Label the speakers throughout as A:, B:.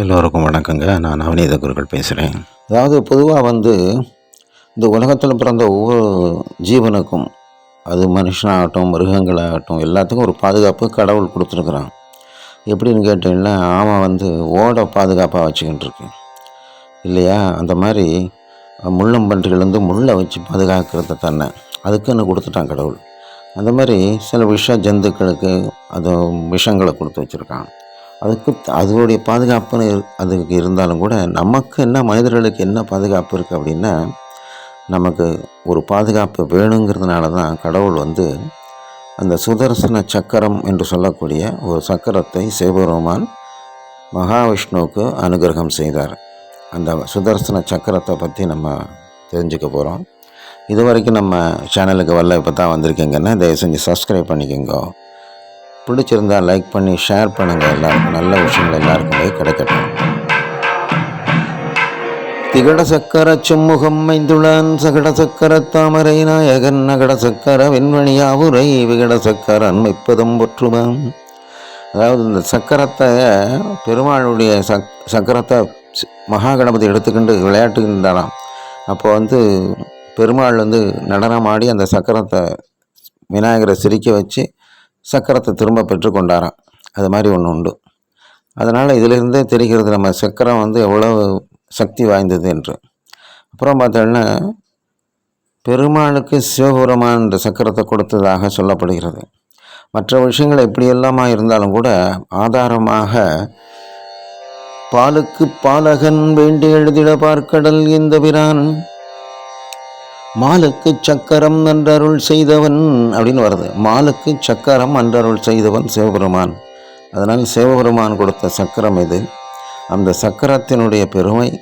A: எல்லோருக்கும் வணக்கங்க. நான் நவநீத குருக்கள் பேசுகிறேன் அதாவது பொதுவாக வந்து இந்த உலகத்தில் பிறந்த ஒவ்வொரு ஜீவனுக்கும் அது மனுஷனாகட்டும் மிருகங்களாகட்டும் எல்லாத்துக்கும் ஒரு பாதுகாப்பு கடவுள் கொடுத்துருக்குறான். எப்படின்னு கேட்டிங்கன்னா ஆமாம் வந்து ஓட பாதுகாப்பாக வச்சுக்கிட்டு இருக்கு. இல்லையா? அந்த மாதிரி முள்ளம்பன்றிகளேருந்து முள்ளை வச்சு பாதுகாக்கிறது தன்னை அதுக்குன்னு கொடுத்துட்டான் கடவுள். அந்த மாதிரி சில விஷ ஜந்துக்களுக்கு அது விஷங்களை கொடுத்து வச்சுருக்கான். அதுக்கு அதனுடைய பாதுகாப்புன்னு அதுக்கு இருந்தாலும் கூட நமக்கு என்ன மனிதர்களுக்கு என்ன பாதுகாப்பு இருக்குது அப்படின்னா நமக்கு ஒரு பாதுகாப்பு வேணுங்கிறதுனால தான் கடவுள் வந்து அந்த சுதர்சன சக்கரம் என்று சொல்லக்கூடிய ஒரு சக்கரத்தை சிவபெருமான் மகாவிஷ்ணுவுக்கு அனுகிரகம் செய்தார். அந்த சுதர்சன சக்கரத்தை பற்றி நம்ம தெரிஞ்சுக்க போகிறோம் இது வரைக்கும் நம்ம சேனலுக்கு வரல இப்போ தான் வந்திருக்கீங்கன்னா தயவு செஞ்சு சப்ஸ்கிரைப் பண்ணிக்கோங்க. பிடிச்சிருந்தால் லைக் பண்ணி ஷேர் பண்ணுங்கள் எல்லாருக்கும். நல்ல விஷயங்கள் எல்லாருக்குமே கிடைக்கட்டும். திகட சக்கர செம்முகம் மைந்துளான் சகட சக்கர தாமரை நாயகன் நகட சக்கர வெண்மணியாவுரை விகட சக்கர அண்மைப்பதம் ஒற்றுமாம் அதாவது இந்த சக்கரத்தை பெருமாளுடைய சக் சக்கரத்தை மகா கணபதி எடுத்துக்கிண்டு விளையாட்டுகின்றாராம். அப்போ வந்து பெருமாள் வந்து நடனம் ஆடி அந்த சக்கரத்தை விநாயகரை சிரிக்க வச்சு சக்கரத்தை திரும்ப பெற்றுக்கொண்டாராம். அது மாதிரி ஒன்று உண்டு. அதனால் இதிலிருந்தே தெரிகிறது நம்ம சக்கரம் வந்து எவ்வளவு சக்தி வாய்ந்தது என்று. அப்புறம் பார்த்தோன்னா பெருமாளுக்கு சிவபுரமான் இந்த சக்கரத்தை கொடுத்ததாக சொல்லப்படுகிறது. மற்ற விஷயங்கள் எப்படியெல்லாமா இருந்தாலும் கூட ஆதாரமாக பாலுக்கு பாலகன் வேண்டி எழுதிட பார்க்கடல் இந்த பிரான். மாலுக்கு சக்கரம் நன்றருள் செய்தவன் அப்படின்னு வருது. மாலுக்கு சக்கரம் அன்றருள் செய்தவன் சிவபெருமான். அதனால் சிவபெருமான் கொடுத்த சக்கரம் இது. அந்த சக்கரத்தினுடைய பெருமை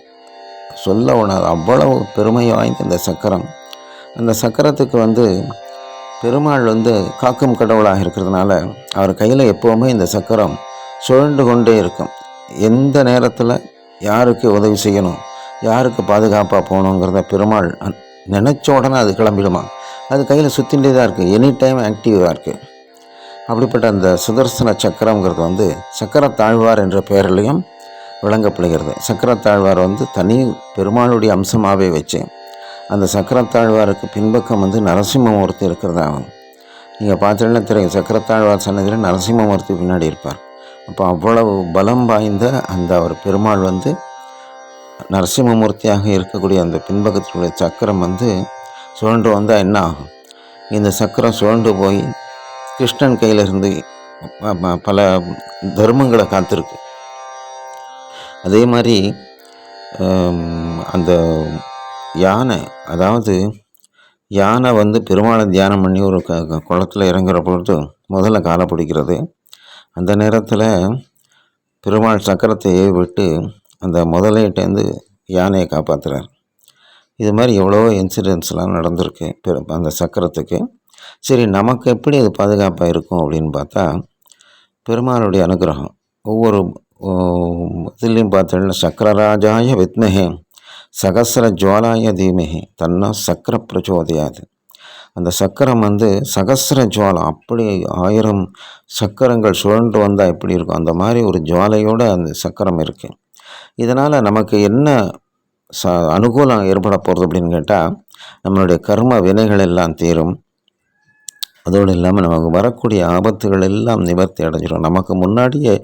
A: சொல்ல உணர் அவ்வளவு பெருமை வாய்ந்த இந்த சக்கரம். அந்த சக்கரத்துக்கு வந்து பெருமாள் வந்து காக்கும் கடவுளாக இருக்கிறதுனால அவர் கையில் எப்போவுமே இந்த சக்கரம் சுழண்டு கொண்டே இருக்கும். எந்த நேரத்தில் யாருக்கு உதவி செய்யணும் யாருக்கு பாதுகாப்பாக போகணுங்கிறத பெருமாள் நினச்ச உடனே அது கிளம்பிடுமா? அது கையில் சுற்றிகிட்டே தான் இருக்குது எனி டைம் ஆக்டிவாக இருக்குது அப்படிப்பட்ட அந்த சுதர்சன சக்கரங்கிறது வந்து சக்கரத்தாழ்வார் என்ற பெயரிலையும் விளங்கப்படுகிறது. சக்கரத்தாழ்வார் வந்து தனி பெருமாளுடைய அம்சமாகவே வச்சு அந்த சக்கரத்தாழ்வாருக்கு பின்பக்கம் வந்து நரசிம்மமூர்த்தி இருக்கிறதாகும் நீங்கள் பார்த்தீங்கன்னா தெரியும் சக்கரத்தாழ்வார் சன்னதியில் நரசிம்மமூர்த்தி பின்னாடி இருப்பார். அப்போ அவ்வளவு பலம் வாய்ந்த அந்த அவர் பெருமாள் வந்து நரசிம்மமூர்த்தியாக இருக்கக்கூடிய அந்த பின்பக்கத்தினுடைய சக்கரம் வந்து சுழன்று வந்தால் என்ன ஆகும்? இந்த சக்கரம் சுழண்டு போய் கிருஷ்ணன் கையிலிருந்து ப- பல தர்மங்களை காத்திருக்கு. அதே மாதிரி அந்த யானை அதாவது யானை வந்து பெருமாளை தியானம் பண்ணி ஒரு க குளத்துல இறங்குற பொழுது முதல்ல காலை பிடிக்கிறது. அந்த நேரத்தில் பெருமாள் சக்கரத்தை விட்டு அந்த முதலையிட்டேருந்து யானையை காப்பாற்றுறார் இது மாதிரி எவ்வளவோ இன்சிடென்ட்ஸ்லாம் நடந்திருக்கு. பெரு அந்த சக்கரத்துக்கு. சரி நமக்கு எப்படி அது பாதுகாப்பாக இருக்கும் அப்படின்னு பார்த்தா பெருமாளுடைய அனுகிரகம். ஒவ்வொரு இதுலேயும் பார்த்தோம்னா சக்கரராஜாய வித்மகே சகசர ஜுவாலாய தீமகே தன்னா சக்கர பிரச்சோதையாது. அந்த சக்கரம் வந்து சகசர ஜுவாலம் அப்படி ஆயிரம் சக்கரங்கள் சுழன்று வந்தால் எப்படி இருக்கும்? அந்த மாதிரி ஒரு ஜுவாலையோடு அந்த சக்கரம் இருக்குது இதனால் நமக்கு என்ன ச அனுகூலம் ஏற்பட போகிறது அப்படின்னு கேட்டால் நம்மளுடைய கர்ம வினைகள் எல்லாம் தீரும். அதோடு இல்லாமல் நமக்கு வரக்கூடிய ஆபத்துகள் எல்லாம் நிவர்த்தி அடைஞ்சிடும் நமக்கு முன்னாடியே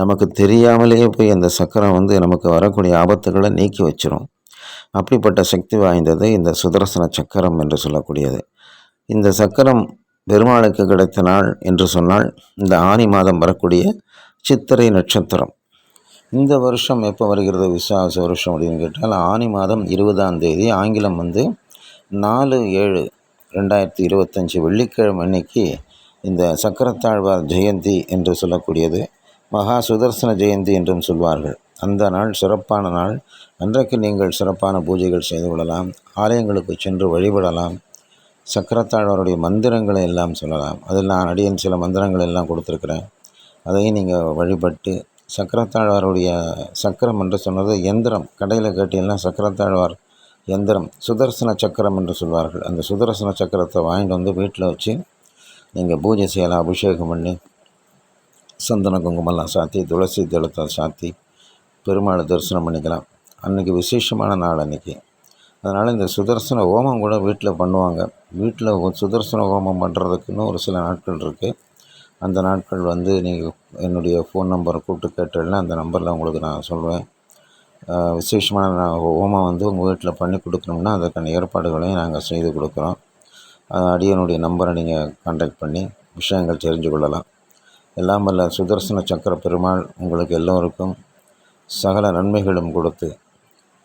A: நமக்கு தெரியாமலேயே போய் அந்த சக்கரம் வந்து நமக்கு வரக்கூடிய ஆபத்துகளை நீக்கி வச்சிடும் அப்படிப்பட்ட சக்தி வாய்ந்தது இந்த சுதர்சன சக்கரம் என்று சொல்லக்கூடியது. இந்த சக்கரம் பெருமாளுக்கு கிடைத்த நாள் என்று சொன்னால் இந்த ஆனி மாதம் வரக்கூடிய சித்திரை நட்சத்திரம். இந்த வருஷம் எப்போ வருகிறது விசுவாச வருஷம் அப்படின்னு கேட்டால் ஆனி மாதம் இருபதாம் தேதி ஆங்கிலம் வந்து நாலு ஏழு ரெண்டாயிரத்தி இருபத்தஞ்சி வெள்ளிக்கிழமை அன்னைக்கு இந்த சக்கரத்தாழ்வார் ஜெயந்தி என்று சொல்லக்கூடியது மகா சுதர்சன ஜெயந்தி என்றும் சொல்வார்கள். அந்த நாள் சிறப்பான நாள். அன்றைக்கு நீங்கள் சிறப்பான பூஜைகள் செய்து கொள்ளலாம் ஆலயங்களுக்கு சென்று வழிபடலாம் சக்கரத்தாழ்வாருடைய மந்திரங்களை எல்லாம் சொல்லலாம். அதில் நான் அடியின் சில மந்திரங்கள் எல்லாம் கொடுத்துருக்குறேன். அதையும் நீங்கள் வழிபட்டு சக்கரத்தாழ்வாருடைய சக்கரம் என்று சொன்னது எந்திரம். கடையில் கேட்டீங்கன்னா சக்கரத்தாழ்வார் எந்திரம் சுதர்சன சக்கரம் என்று சொல்வார்கள். அந்த சுதர்சன சக்கரத்தை வாங்கிட்டு வந்து வீட்டில் வச்சு நீங்கள் பூஜை செய்யலாம் அபிஷேகம் பண்ணி சந்தன குங்குமம்லாம் சாத்தி துளசி தளத்தை சாத்தி பெருமாளை தரிசனம் பண்ணிக்கலாம். அன்றைக்கி விசேஷமான நாள் அன்றைக்கி அதனால் இந்த சுதர்சன ஹோமம் கூட வீட்டில் பண்ணுவாங்க. வீட்டில் சுதர்சன ஹோமம் பண்ணுறதுக்குன்னு ஒரு சில நாட்கள் இருக்குது அந்த நாட்கள் வந்து நீங்கள் என்னுடைய ஃபோன் நம்பரை கூப்பிட்டு கேட்டேன்னா அந்த நம்பரில் உங்களுக்கு நான் சொல்வேன். விசேஷமான ஹோமம் வந்து உங்கள் வீட்டில் பண்ணி கொடுக்கணும்னா அதற்கான ஏற்பாடுகளையும் நாங்கள் செய்து கொடுக்குறோம். அடியனுடைய நம்பரை நீங்கள் கான்டாக்ட் பண்ணி விஷயங்கள் தெரிஞ்சு கொள்ளலாம். எல்லாம் வல்ல சுதர்சன சக்கர பெருமாள் உங்களுக்கு எல்லோருக்கும் சகல நன்மைகளும் கொடுத்து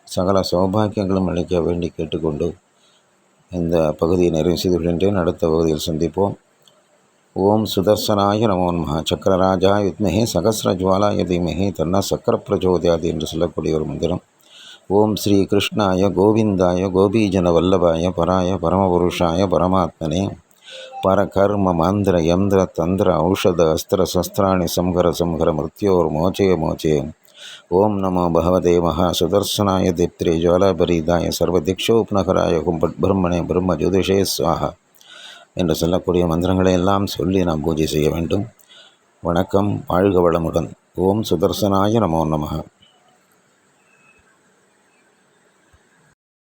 A: சகல சௌபாகியங்களும் அளிக்க வேண்டி கேட்டுக்கொண்டு இந்த பகுதியை நிறைவு செய்து கொள்கின்றேன். அடுத்த பகுதியில் சந்திப்போம். ஓம் சுதர்சனாய நமோ சக்கரராஜா வித்மஹே சகசிரஜ்வாலாய தீமகே தன்னா சக்கர பிரச்சோதயாது என்று சொல்லக்கூடிய ஒரு மந்திரம். ஓம் ஸ்ரீ கிருஷ்ணாய கோவிந்தாய கோபீஜன வல்லபாய பராய பரமபுருஷாய பரமாத்மனே. பர கர்ம மந்திர யந்திர தந்திர ஔஷத அஸ்திர சஸ்திராணி சம்ஹர சம்ஹர மிருத்யோர் மோச்சய மோச்சய ஓம் நமோ பகவதே மகா. சுதர்சனாய திப்திரே ஜுவாலாபரீதாய சர்வதிக்ஷோப்னகராய கும்பட் பிரம்மணே பிரம்ம ஜோதிஷே சுவாஹா. என்று சொல்லக்கூடிய மந்திரங்களை எல்லாம் சொல்லி நாம் பூஜை செய்ய வேண்டும். வணக்கம் வாழ்க வளமுடன். ஓம் சுதர்சனாய நமோ நமः